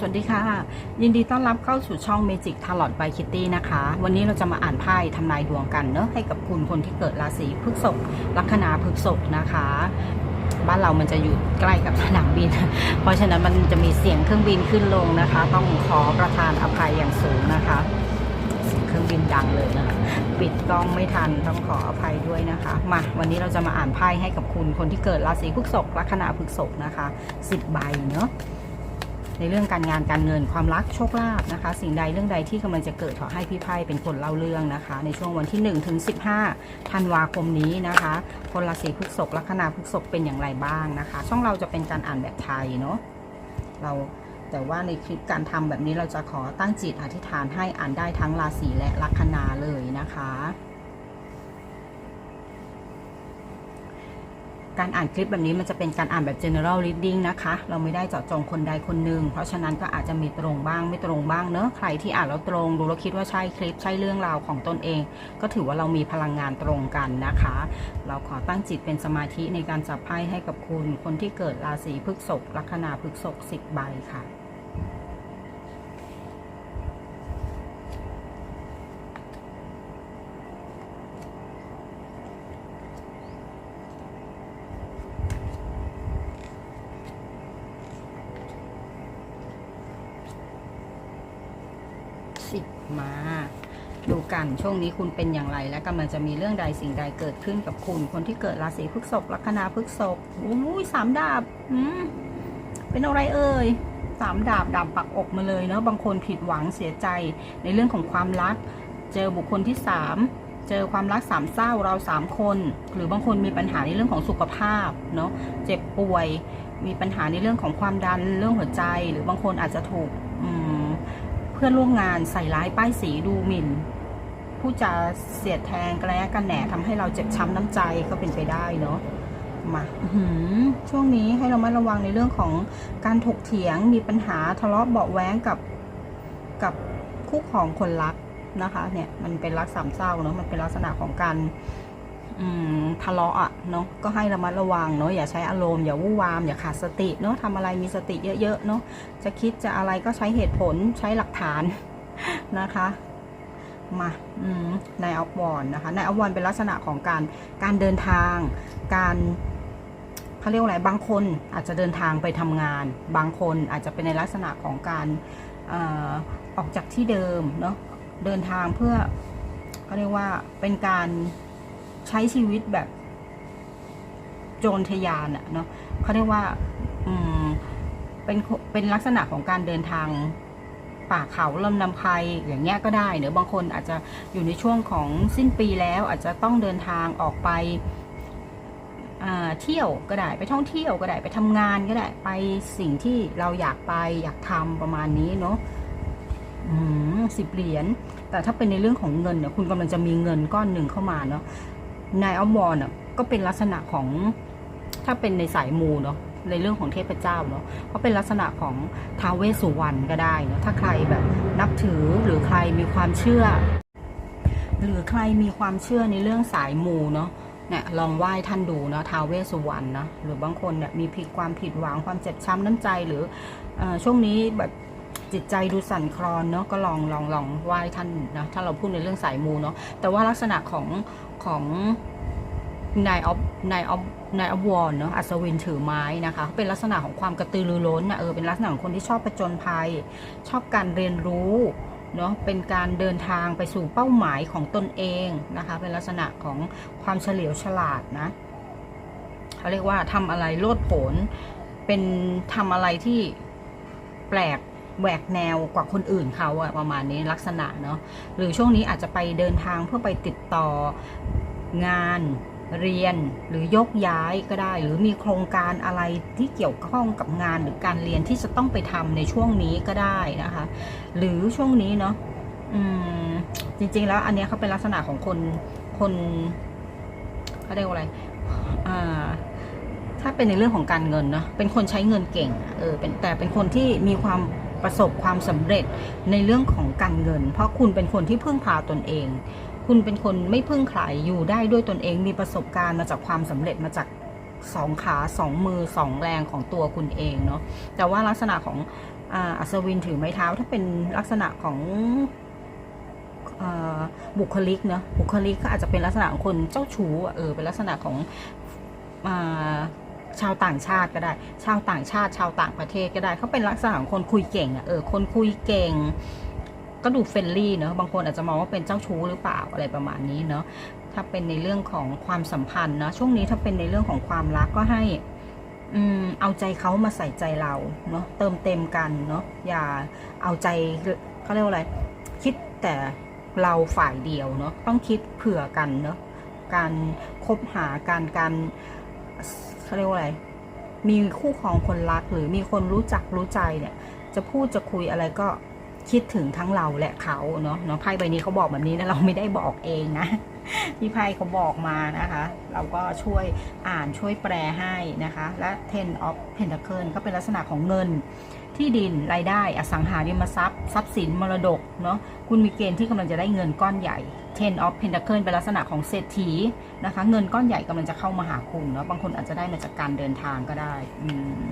สวัสดีค่ะ ยินดีต้อนรับเข้าสู่ช่อง Magic Tarot by Kitty นะคะ วันนี้เราจะมาอ่านไพ่ทำนายดวงกันเนอะให้กับคุณคนที่เกิดราศีพฤษภลัคนาพฤษภนะคะ บ้านเรามันจะอยู่ใกล้กับสนามบิน เพราะฉะนั้นมันจะมีเสียงเครื่องบินขึ้นลงนะคะ ต้องขอประทานอภัยอย่างสูงนะคะเสียงเครื่องบินดังเลยนะคะปิดกล้องไม่ทันต้องขออภัยด้วยนะคะมาวันนี้เราจะมาอ่านไพ่ให้กับคุณคนที่เกิดราศีพฤษภลัคนาพฤษภนะคะ10ใบเนอะ ในเรื่องการงานการเงินความรักโชคลาภนะคะ สิ่งใดเรื่องใดที่กำลังจะเกิดขอให้พี่ไพ่เป็นคนเล่าเรื่องนะคะ ในช่วงวันที่1ถึง15ธันวาคมนี้นะคะคนราศีพฤษภลัคนาพฤษภเป็นอย่างไรบ้างนะคะ ช่องเราจะเป็นการอ่านแบบไทยเนาะเราแต่ว่าในคลิปการทำแบบนี้เราจะขอตั้งจิตอธิษฐานให้อ่านได้ทั้งราศีและลัคนาเลยนะคะ การอ่านคลิปแบบนี้มันจะเป็นการอ่านแบบ general reading นะคะ เราไม่ได้เจาะจงคนใดคนหนึ่ง เพราะฉะนั้นก็อาจจะมีตรงบ้างไม่ตรงบ้างเนอะใครที่อ่านแล้วตรงดูแล้วคิดว่าใช่คลิปใช่เรื่องราวของตนเอง ก็ถือว่าเรามีพลังงานตรงกันนะคะ เราขอตั้งจิตเป็นสมาธิในการจับไพ่ให้กับคุณ คนที่เกิดราศีพฤษภลัคนาพฤษภสิบใบค่ะ สิบมาดูกัน ช่วงนี้คุณเป็นอย่างไร และกำลังจะมีเรื่องใดสิ่งใดเกิดขึ้นกับคุณ คนที่เกิดราศีพฤษภลัคนาพฤษภอุ้ยสามดาบอืมเป็นอะไรเอ่ยสามดาบดาบปักอกมาเลยเนาะบางคนผิดหวังเสียใจในเรื่องของความรัก เจอบุคคลที่สามเจอความรักสามเศร้าเราสามคน หรือบางคนมีปัญหาในเรื่องของสุขภาพเนาะเจ็บป่วยมีปัญหาในเรื่องของความดันเรื่องหัวใจ หรือบางคนอาจจะถูกเพื่อนร่วมงานใส่ร้ายป้ายสีดูหมิ่น ผู้จะเสียดแทงกระแนะกันแหนทำให้เราเจ็บช้ำน้ำใจก็เป็นไปได้เนาะมาอื้อหือช่วงนี้ให้เรามาระวังในเรื่องของการถกเถียงมีปัญหาทะเลาะเบาะแว้งกับกับคู่ของคนรักนะคะเนี่ยมันเป็นรักสามเศร้าเนาะมันเป็นลักษณะของการอืมทะเลาะอะเนาะก็ให้ระมัดระวังเนาะอย่าใช้อารมณ์อย่าวู่วามอย่าขาดสติเนาะทำอะไรมีสติเยอะๆเนาะจะคิดจะอะไรก็ใช้เหตุผลใช้หลักฐานนะคะ มาอืมนายอัพวอนนะคะนายอัพวอนเป็นลักษณะของการการเดินทาง การเขาเรียกว่าอะไรบางคนอาจจะเดินทางไปทำงาน บางคนอาจจะเป็นในลักษณะของการออกจากที่เดิมเนาะเดินทางเพื่อเขาเรียกว่าเป็นการใช้ชีวิตแบบโจรทยานอะเนาะเขาเรียกว่าเป็นเป็นลักษณะของการเดินทาง ป่าเขาลำนำไพรอย่างเงี้ยก็ได้เนอะบางคนอาจจะอยู่ในช่วงของสิ้นปีแล้วอาจจะต้องเดินทางออกไปเที่ยวก็ได้ไปท่องเที่ยวก็ได้ไปทำงานก็ได้ไปสิ่งที่เราอยากไปอยากทำประมาณนี้เนาะสิบเหรียญแต่ถ้าเป็นในเรื่องของเงินเนี่ยคุณกำลังจะมีเงินก้อนหนึ่งเข้ามาเนาะนายอัลมอนอะก็เป็นลักษณะของถ้าเป็นในสายมูเนาะ ในเรื่องของเทพเจ้าเนาะเขาะเป็นลักษณะของท้าวเวสสุวรรณก็ได้เนาะถ้าใครแบบนับถือหรือใครมีความเชื่อ หรือใครมีความเชื่อในเรื่องสายมูเนาะเนี่ยลองไหว้ท่านดูเนาะท้าวเวสสุวรรณนะหรือบางคนเนี่ยมีผิดความผิดหวังความเจ็บช้ำน้ำใจหรือเออช่วงนี้แบบจิตใจดูสั่นคลอนเนาะก็ลองลองลองไหว้ท่านนะถ้าเราพูดในเรื่องสายมูเนาะแต่ว่าลักษณะของของ นายออฟนายออฟนายอวอนเนาะอัศวินถือไม้นะคะเป็นลักษณะของความกระตือรือร้นนะเออเป็นลักษณะของคนที่ชอบผจญภัย ชอบการเรียนรู้เนาะเป็นการเดินทางไปสู่เป้าหมายของตนเองนะคะ เป็นลักษณะของความเฉลียวฉลาดนะเขาเรียกว่าทำอะไรโลดโผนเป็นทำอะไรที่แปลกแหวกแนวกว่าคนอื่นเขาอะประมาณนี้ลักษณะเนาะหรือช่วงนี้อาจจะไปเดินทางเพื่อไปติดต่องาน เรียนหรือยกย้ายก็ได้ หรือมีโครงการอะไรที่เกี่ยวข้องกับงานหรือการเรียนที่จะต้องไปทำในช่วงนี้ก็ได้นะคะ หรือช่วงนี้เนาะจริง ๆ แล้วอันนี้เขาเป็นลักษณะของคนคนเขาเรียกว่าอะไรถ้าเป็นในเรื่องของการเงินเนาะเป็นคนใช้เงินเก่งเออเป็นแต่เป็นคนที่มีความประสบความสำเร็จในเรื่องของการเงิน เพราะคุณเป็นคนที่พึ่งพาตนเอง คุณเป็นคนไม่พึ่งใครอยู่ได้ด้วยตนเองมีประสบการณ์มาจากความสำเร็จมาจากสองขาสองมือสองแรงของตัวคุณเองเนาะแต่ว่าลักษณะของอัศวินถือไม้เท้าถ้าเป็นลักษณะของอบุคลิกเนอะบุคลิกก็อาจจะเป็นลักษณะของคนเจ้าชู้เออเป็นลักษณะของอชาวต่างชาติก็ได้ ชาวต่างชาติ ชาวต่างประเทศก็ได้เขาเป็นลักษณะของคนคุยเก่งอะเออคนคุยเก่ง ก็ดูเฟรนลี่เนอะบางคนอาจจะมองว่าเป็นเจ้าชู้หรือเปล่าอะไรประมาณนี้เนาะถ้าเป็นในเรื่องของความสัมพันธ์นะช่วงนี้ถ้าเป็นในเรื่องของความรักก็ให้อืมเอาใจเขามาใส่ใจเราเนาะเติมเต็มกันเนาะอย่าเอาใจเขาเรียกว่าอะไร คิดแต่เราฝ่ายเดียวเนาะต้องคิดเผื่อกันเนาะการคบหาการการเขาเรียกว่าอะไรมีคู่ครองคนรักหรือมีคนรู้จักรู้ใจเนี่ย จะพูดจะคุยอะไรก็ คิดถึงทั้งเราและเขาเนาะเนาะไพ่ใบนี้เขาบอกแบบนี้นะเราไม่ได้บอกเองนะพี่ไพ่เขาบอกมานะคะ เราก็ช่วยอ่านช่วยแปลให้นะคะ และ Ten of pentacles ก็เป็นลักษณะของเงินที่ดินรายได้อสังหาริมทรัพย์ทรัพย์สินมรดกเนาะคุณมีเกณฑ์ที่กำลังจะได้เงินก้อนใหญ่ Ten of pentacles เป็นลักษณะของเศรษฐีนะคะ เงินก้อนใหญ่กำลังจะเข้ามาหาคุณเนาะบางคนอาจจะได้มาจากการเดินทางก็ได้อืม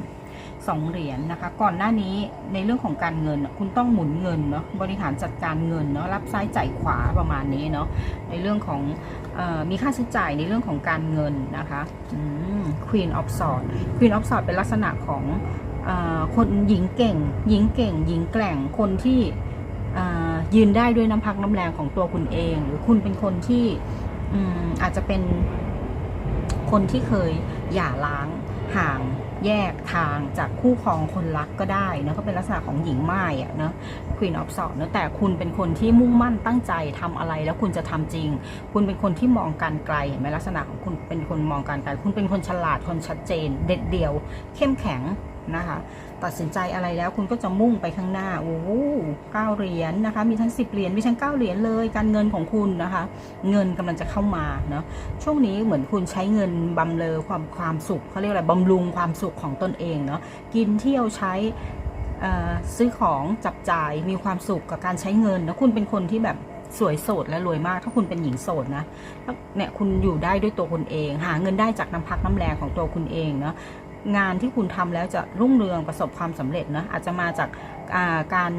สองเหรียญนะคะ ก่อนหน้านี้ในเรื่องของการเงินคุณต้องหมุนเงินเนาะบริหารจัดการเงินเนาะรับซ้ายจ่ายขวาประมาณนี้เนาะในเรื่องของออมีค่าใช้จ่ายในเรื่องของการเงินนะคะ Queen of Swords Queen of Swords เป็นลักษณะของอคนหญิงเก่ง หญิงเก่ง หญิงแกร่งคนที่ยืนได้ด้วยน้ำพักน้ำแรงของตัวคุณเอง หรือคุณเป็นคนที่ออาจจะเป็นคนที่เคยหย่าร้างห่าง แยกทางจากคู่ครองคนรักก็ได้นะก็เป็นลักษณะของหญิงไม้อะเนาะ Queen of Swords เนะแต่คุณเป็นคนที่มุ่งมั่นตั้งใจทำอะไรแล้วคุณจะทำจริง คุณเป็นคนที่มองการไกลเห็นไหมลักษณะของคุณเป็นคนมองการไกล คุณเป็นคนฉลาดคนชัดเจน เด็ดเดี่ยว เข้มแข็ง นะคะ ตัดสินใจอะไรแล้วคุณก็จะมุ่งไปข้างหน้า โอ้โหเก้าเหรียญนะคะ มีทั้ง 10 เหรียญ มีทั้ง 9 เหรียญเลย การเงินของคุณนะคะ เงินกำลังจะเข้ามาเนาะ ช่วงนี้เหมือนคุณใช้เงินบำเรอความความสุขเขาเรียกอะไรบำรุงความสุขของตนเองเนาะ กินเที่ยวใช้ซื้อของจับจ่ายมีความสุขกับการใช้เงินนะคุณเป็นคนที่แบบสวยโสดและรวยมาก ถ้าคุณเป็นหญิงโสดนะเนี่ยคุณอยู่ได้ด้วยตัวคุณเอง หาเงินได้จากน้ำพักน้ำแรงของตัวคุณเองเนาะ งานที่คุณทำแล้วจะรุ่งเรืองประสบความสำเร็จนะอาจจะมาจากาการ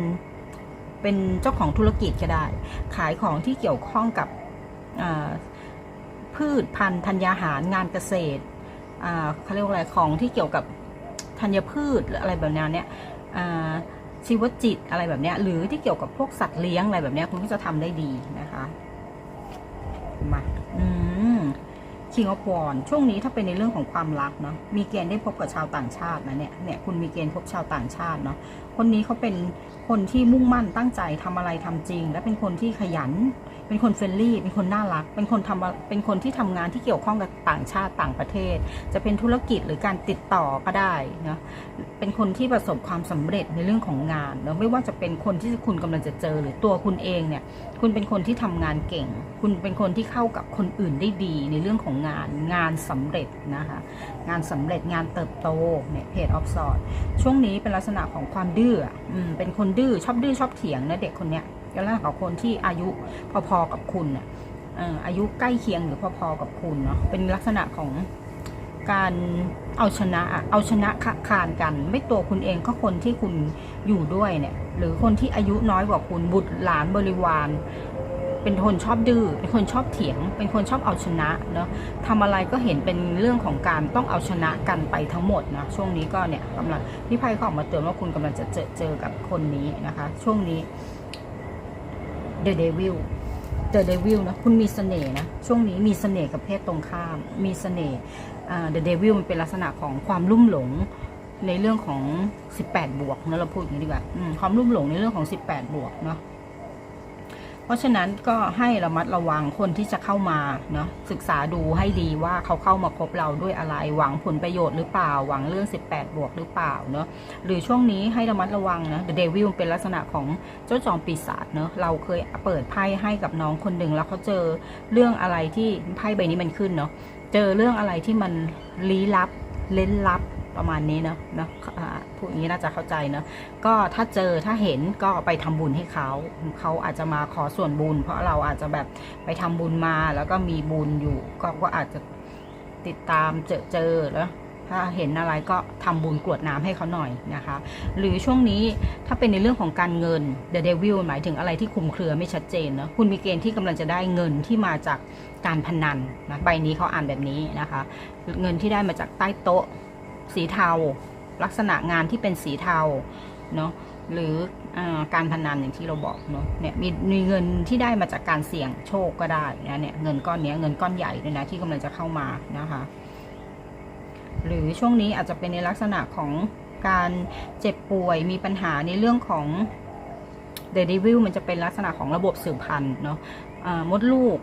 เป็นเจ้าของธุรกิจก็ได้ ขายของที่เกี่ยวข้องกับพืชพันธุ์ธัญญาหารงานเกษตรอ่าเขาเรียกว่าอะไรของที่เกี่ยวกับธัญพืชหรืออะไรแบบแนวเนี้ยชีวจิตอะไรแบบนี้หรือที่เกี่ยวกับพวกสัตว์เลี้ยงอะไรแบบนี้คุณก็จะทำได้ดีนะคะมา King of w a n ช่วงนี้ถ้าเป็นในเรื่องของความรักเนาะมีเกณฑ์ได้พบกับชาวต่างชาตินะเนี่ยเนี่ยคุณมีเกณฑ์พบชาวต่างชาติเนาะ คนนี้เขาเป็นคนที่มุ่งมั่นตั้งใจทำอะไรทำจริง และเป็นคนที่ขยัน เป็นคนเฟรนลี่ เป็นคนน่ารัก เป็นคนทำเป็นคนที่ทำงานที่เกี่ยวข้องกับต่างชาติต่างประเทศ จะเป็นธุรกิจหรือการติดต่อก็ได้นะเป็นคนที่ประสบความสำเร็จในเรื่องของงานเนอะไม่ว่าจะเป็นคนที่คุณกำลังจะเจอหรือตัวคุณเองเนี่ย คุณเป็นคนที่ทำงานเก่ง คุณเป็นคนที่เข้ากับคนอื่นได้ดีในเรื่องของงานงานสำเร็จนะคะ งานสำเร็จงานเติบโตเนี่ยเพจออฟสอดช่วงนี้เป็นลักษณะของความดื้ออืมเป็นคนดื้อชอบดื้อชอบเถียงนะเด็กคนเนี้ยเป็นลักษณะของคนที่อายุพอๆกับคุณอะเอ่ออายุใกล้เคียงหรือพอๆกับคุณเนาะเป็นลักษณะของการเอาชนะเอาชนะคะคานกัน ไม่ตัวคุณเองก็คนที่คุณอยู่ด้วยเนี่ยหรือคนที่อายุน้อยกว่าคุณบุตรหลานบริวาร เป็นคนชอบดื้อ เป็นคนชอบเถียง เป็นคนชอบเอาชนะเนาะทำอะไรก็เห็นเป็นเรื่องของการต้องเอาชนะกันไปทั้งหมดนะ ช่วงนี้ก็เนี่ยกำลังพี่ไพ่เขาออกมาเตือนว่าคุณกำลังจะเจอเจอกับคนนี้นะคะ ช่วงนี้ The Devil The Devil นะคุณมีเสน่ห์นะ ช่วงนี้มีเสน่ห์กับเพศตรงข้าม มีเสน่ห์ The Devil มันเป็นลักษณะของความลุ่มหลงในเรื่องของ 18 บวกนะเราพูดอย่างนี้ดีกว่าความลุ่มหลงในเรื่องของ 18 บวกเนาะ เพราะฉะนั้นก็ให้ระมัดระวังคนที่จะเข้ามาเนาะศึกษาดูให้ดีว่าเขาเข้ามาคบเราด้วยอะไร หวังผลประโยชน์หรือเปล่า หวังเรื่อง 18 บวกหรือเปล่าเนาะหรือช่วงนี้ให้ระมัดระวังนะ The Devil เป็นลักษณะของเจ้าจอมปีศาจเนาะเราเคยเปิดไพ่ให้กับน้องคนหนึ่งแล้วเขาเจอเรื่องอะไรที่ไพ่ใบนี้มันขึ้นเนาะเจอเรื่องอะไรที่มันลี้ลับเล้นลับ ประมาณนี้เนาะเนาะอ่าพูดอย่างนี้น่าจะเข้าใจเนาะก็ถ้าเจอถ้าเห็นก็ไปทำบุญให้เขา เขาอาจจะมาขอส่วนบุญ เพราะเราอาจจะแบบไปทำบุญมาแล้วก็มีบุญอยู่ ก็ก็อาจจะติดตามเจอเจอแล้วถ้าเห็นอะไรก็ทำบุญกรวดน้ำให้เขาหน่อยนะคะ หรือช่วงนี้ถ้าเป็นในเรื่องของการเงิน The Devil หมายถึงอะไรที่คุมเครือไม่ชัดเจนเนะคุณมีเกณฑ์ที่กำลังจะได้เงินที่มาจากการพนันนะใบนี้เขาอ่านแบบนี้นะคะ เงินที่ได้มาจากใต้โต๊ะ สีเทา ลักษณะงานที่เป็นสีเทาเนาะหรืออการพนันอย่างที่เราบอกเนาะเนี่ยมีมีเงินที่ได้มาจากการเสี่ยงโชคก็ได้นะเนี่ยเงินก้อนนี้เงินก้อนใหญ่ด้วยนะที่กำลังจะเข้ามานะคะหรือช่วงนี้อาจจะเป็นในลักษณะของการเจ็บป่วยมีปัญหาในเรื่องของ The Devil มันจะเป็นลักษณะของระบบสืบพันธุ์เนาะอ่ามดลูก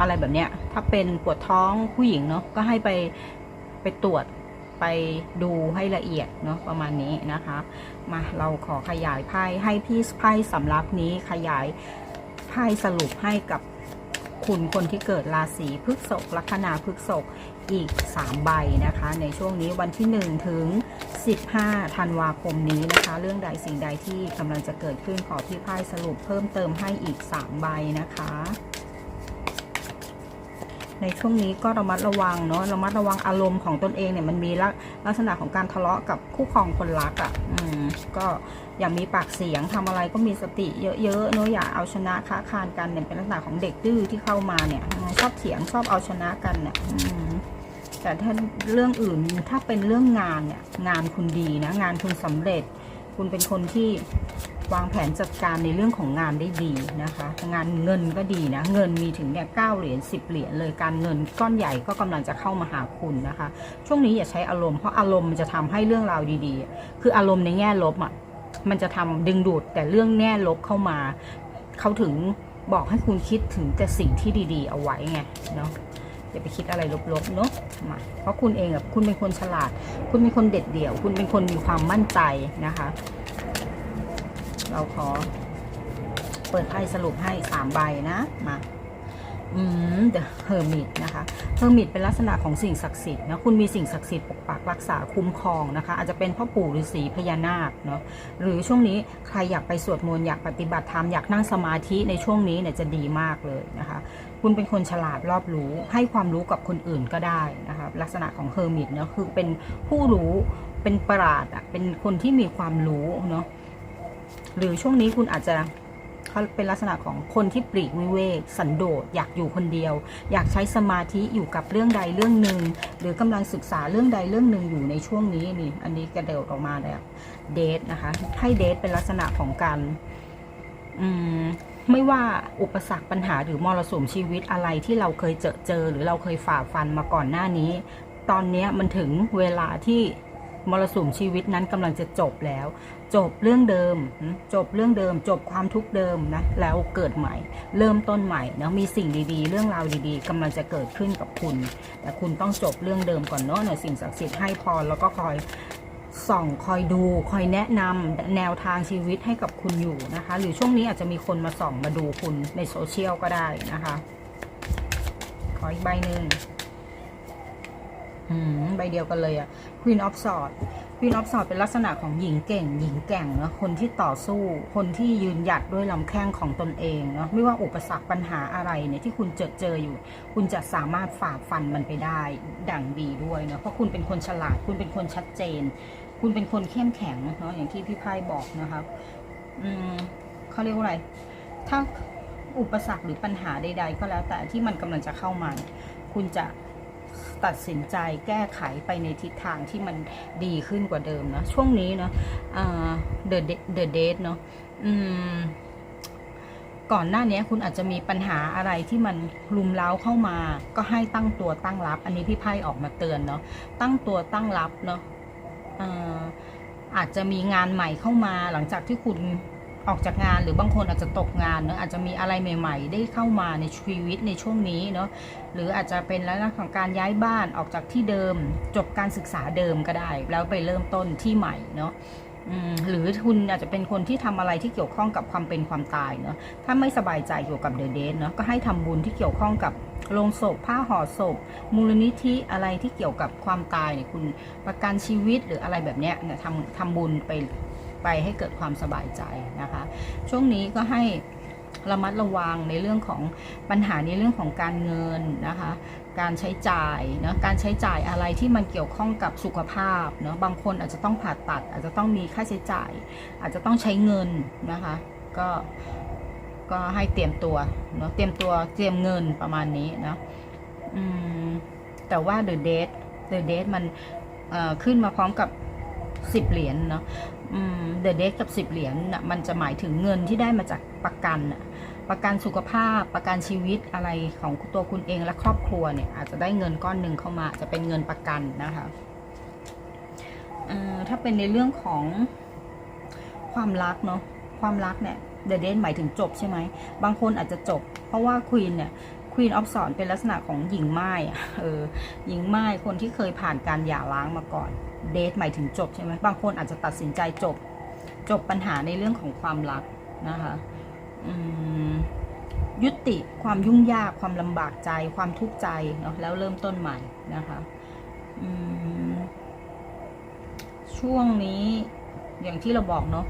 อะไรแบบเนี้ยถ้าเป็นปวดท้องผู้หญิงเนาะก็ให้ไปไปตรวจ ไปดูให้ละเอียดเนาะประมาณนี้นะคะ มาเราขอขยายไพ่ให้พี่ไพ่สำรับนี้ขยายไพ่สรุปให้กับคุณคนที่เกิดราศีพฤษภลัคนาพฤษภอีก 3 ใบนะคะ ในช่วงนี้วันที่ 1 ถึง 15 ธันวาคมนี้นะคะ เรื่องใดสิ่งใดที่กำลังจะเกิดขึ้นขอพี่ไพ่สรุปเพิ่มเติมให้อีก 3 ใบนะคะ ในช่วงนี้ก็ระมัดระวังเนาะระมัดระวังอารมณ์ของตนเองเนี่ยมันมีลักษณะของการทะเลาะกับคู่ครองคนรักอะ่ะอืมก็อย่ามีปากเสียงทำอะไรก็มีสติเยอะๆเนาะอย่าเอาชนะค้าคานกันเนี่ยเป็นลักษณะของเด็กดื้อที่เข้ามาเนี่ยชอบเถียงชอบเอาชนะกันเนี่ยแต่ถ้าเรื่องอื่นถ้าเป็นเรื่องงานเนี่ยงานคุณดีนะงานคุณสำเร็จ คุณเป็นคนที่ วางแผนจัดการในเรื่องของงานได้ดีนะคะ งานเงินก็ดีนะ เงินมีถึงเนี่ยเก้าเหรียญสิบเหรียญเลยการเงินก้อนใหญ่ก็กำลังจะเข้ามาหาคุณนะคะ ช่วงนี้อย่าใช้อารมณ์เพราะอารมณ์มันจะทำให้เรื่องราวดีๆ คืออารมณ์ในแง่ลบอะมันจะทำดึงดูดแต่เรื่องแง่ลบเข้ามา เขาถึงบอกให้คุณคิดถึงแต่สิ่งที่ดีๆ เอาไว้ไงเนาะอย่าไปคิดอะไรลบๆเนาะมาเพราะคุณเองอะคุณเป็นคนฉลาด คุณเป็นคนเด็ดเดี่ยว คุณเป็นคนมีความมั่นใจนะคะ เราขอ เปิดไพ่สรุปให้สามใบนะมาอืม The Hermit นะคะ Hermit เป็นลักษณะของสิ่งศักดิ์สิทธิ์นะคุณมีสิ่งศักดิ์สิทธิ์ปกปักรักษาคุ้มครองนะคะ อาจจะเป็นพ่อปู่ฤาษีพญานาคเนาะหรือช่วงนี้ใครอยากไปสวดมนต์อยากปฏิบัติธรรมอยากนั่งสมาธิในช่วงนี้เนี่ยจะดีมากเลยนะคะ คุณเป็นคนฉลาดรอบรู้ ให้ความรู้กับคนอื่นก็ได้นะคะลักษณะของเฮอร์มิตเนาะคือเป็นผู้รู้เป็นปราดอะเป็นคนที่มีความรู้เนาะ หรือช่วงนี้คุณอาจจะเขาเป็นลักษณะของคนที่ปลีกวิเวกสันโดษอยากอยู่คนเดียว อยากใช้สมาธิอยู่กับเรื่องใดเรื่องหนึ่ง หรือกำลังศึกษาเรื่องใดเรื่องหนึ่งอยู่ในช่วงนี้นี่ อันนี้กระเดิดออกมาแล้วเดทนะคะให้เดทเป็นลักษณะของการอืมไม่ว่าอุปสรรคปัญหาหรือมรสุมชีวิตอะไรที่เราเคยเจอเจอ หรือเราเคยฝ่าฟันมาก่อนหน้านี้ ตอนนี้มันถึงเวลาที่ มรสุมชีวิตนั้นกำลังจะจบแล้ว จบเรื่องเดิม จบเรื่องเดิม จบความทุกข์เดิมนะแล้วเกิดใหม่ เริ่มต้นใหม่เนาะมีสิ่งดีๆ เรื่องราวดีๆกำลังจะเกิดขึ้นกับคุณ แต่คุณต้องจบเรื่องเดิมก่อนเนาะเนี่ยสิ่งศักดิ์สิทธิ์ให้พรแล้วก็คอยส่องคอยดูคอยแนะนำแนวทางชีวิตให้กับคุณอยู่นะคะ หรือช่วงนี้อาจจะมีคนมาส่องมาดูคุณในโซเชียลก็ได้นะคะ ขออีกใบหนึ่ง ใบเดียวกันเลยอะ Queen of Swords Queen of Swords เป็นลักษณะของหญิงเก่ง หญิงแกร่งเนาะคนที่ต่อสู้ คนที่ยืนหยัดด้วยลำแข้งของตนเองเนาะไม่ว่าอุปสรรคปัญหาอะไรเนี่ยที่คุณเจอเจออยู่ คุณจะสามารถฝ่าฟันมันไปได้ดั่งดีด้วยเนาะเพราะคุณเป็นคนฉลาด คุณเป็นคนชัดเจน คุณเป็นคนเข้มแข็งเนาะอย่างที่พี่ไพ่บอกนะคะอืมเขาเรียกว่าอะไร ถ้าอุปสรรคหรือปัญหาใด ๆ ก็แล้วแต่ที่มันกำลังจะเข้ามา คุณจะ ตัดสินใจแก้ไขไปในทิศทางที่มันดีขึ้นกว่าเดิมนะช่วงนี้เนาะเดอะเดอะเดทเนาะก่อนหน้านี้คุณอาจจะมีปัญหาอะไรที่มันลุมเล้าเข้ามา ก็ให้ตั้งตัวตั้งรับ อันนี้พี่ไพ่ออกมาเตือนเนาะตั้งตัวตั้งรับเนาะอาจจะมีงานใหม่เข้ามาหลังจากที่คุณ ออกจากงานหรือบางคนอาจจะตกงานเนาะอาจจะมีอะไรใหม่ ๆ ได้เข้ามาในชีวิตในช่วงนี้เนาะหรืออาจจะเป็นลักษณะของการย้ายบ้านออกจากที่เดิม จบการศึกษาเดิมก็ได้ แล้วไปเริ่มต้นที่ใหม่เนาะหรือคุณอาจจะเป็นคนที่ทำอะไรที่เกี่ยวข้องกับความเป็นความตายเนาะถ้าไม่สบายใจเกี่ยวกับเดอะเดนเนาะก็ให้ทำบุญที่เกี่ยวข้องกับโลงศพผ้าห่อศพ มูลนิธิอะไรที่เกี่ยวกับความตายเนี่ยคุณประกันชีวิตหรืออะไรแบบเนี้ยเนี่ยทำทำบุญไป ไปให้เกิดความสบายใจนะคะ ช่วงนี้ก็ให้ระมัดระวังในเรื่องของปัญหาในเรื่องของการเงินนะคะ การใช้จ่ายเนะการใช้จ่ายอะไรที่มันเกี่ยวข้องกับสุขภาพเนาะบางคนอาจจะต้องผ่าตัด อาจจะต้องมีค่าใช้จ่าย อาจจะต้องใช้เงินนะคะ ก็ก็ให้เตรียมตัวเนาะเตรียมตัวเตรียมเงินประมาณนี้เนาะอืมแต่ว่า the date the date มันอ่อขึ้นมาพร้อมกับ10เหรียญเนาะ อืม the date กับ10เหรียญน่ะมันจะหมายถึงเงินที่ได้มาจากประกันน่ะประกันสุขภาพประกันชีวิตอะไรของตัวคุณเองและครอบครัวเนี่ยอาจจะได้เงินก้อนหนึ่งเข้ามาจะเป็นเงินประกันนะคะถ้าเป็นในเรื่องของความรักเนาะความรักเนี่ยเด e เดนหมายถึงจบใช่ไหม บางคนอาจจะจบ เพราะว่าควีนเนี่ย ควีนออฟสอนเป็นลักษณะของหญิงไม้อะเออหญิงไม้คนที่เคยผ่านการหย่าร้างมาก่อนเดทหมายถึงจบใช่ไหมบางคนอาจจะตัดสินใจจบ จบปัญหาในเรื่องของความรักนะคะยุติความยุ่งยากความลำบากใจความทุกข์ใจเนาะแล้วเริ่มต้นใหม่นะคะช่วงนี้อย่างที่เราบอกเนาะ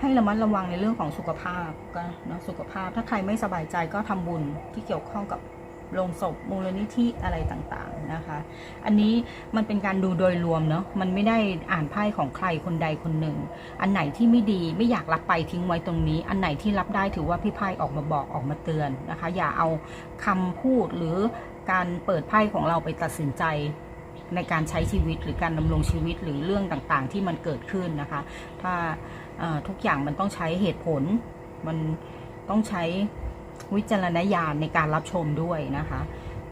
ให้ระมัดระวังในเรื่องของสุขภาพก็เนาะสุขภาพถ้าใครไม่สบายใจก็ทำบุญที่เกี่ยวข้องกับโรงศพมูลนิธิอะไรต่างๆนะคะ อันนี้มันเป็นการดูโดยรวมเนาะมันไม่ได้อ่านไพ่ของใครคนใดคนหนึ่ง อันไหนที่ไม่ดีไม่อยากรับไปทิ้งไว้ตรงนี้ อันไหนที่รับได้ถือว่าพี่ไพ่ออกมาบอกออกมาเตือนนะคะ อย่าเอาคำพูดหรือการเปิดไพ่ของเราไปตัดสินใจในการใช้ชีวิตหรือการดำรงชีวิตหรือเรื่องต่างๆ ที่มันเกิดขึ้นนะคะ ถ้า ทุกอย่างมันต้องใช้เหตุผล มันต้องใช้วิจารณญาณในการรับชมด้วยนะคะ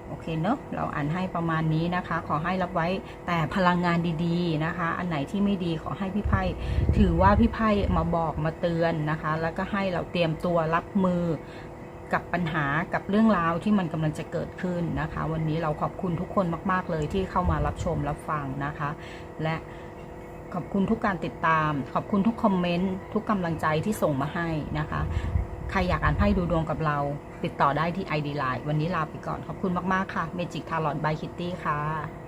โอเคเนอะเราอ่านให้ประมาณนี้นะคะ ขอให้รับไว้แต่พลังงานดีๆนะคะ อันไหนที่ไม่ดีขอให้พี่ไพ่ถือว่าพี่ไพ่มาบอกมาเตือนนะคะ แล้วก็ให้เราเตรียมตัวรับมือกับปัญหากับเรื่องราวที่มันกำลังจะเกิดขึ้นนะคะ วันนี้เราขอบคุณทุกคนมาก ๆ เลยที่เข้ามารับชมรับฟังนะคะ และ ขอบคุณทุกการติดตาม ขอบคุณทุกคอมเมนต์ ทุกกำลังใจที่ส่งมาให้นะคะ ใครอยากอ่านไพ่ดูดวงกับเรา ติดต่อได้ที่ ID Line วันนี้ลาไปก่อน ขอบคุณมาก ๆ ค่ะ Magic Tarot by Kitty ค่ะ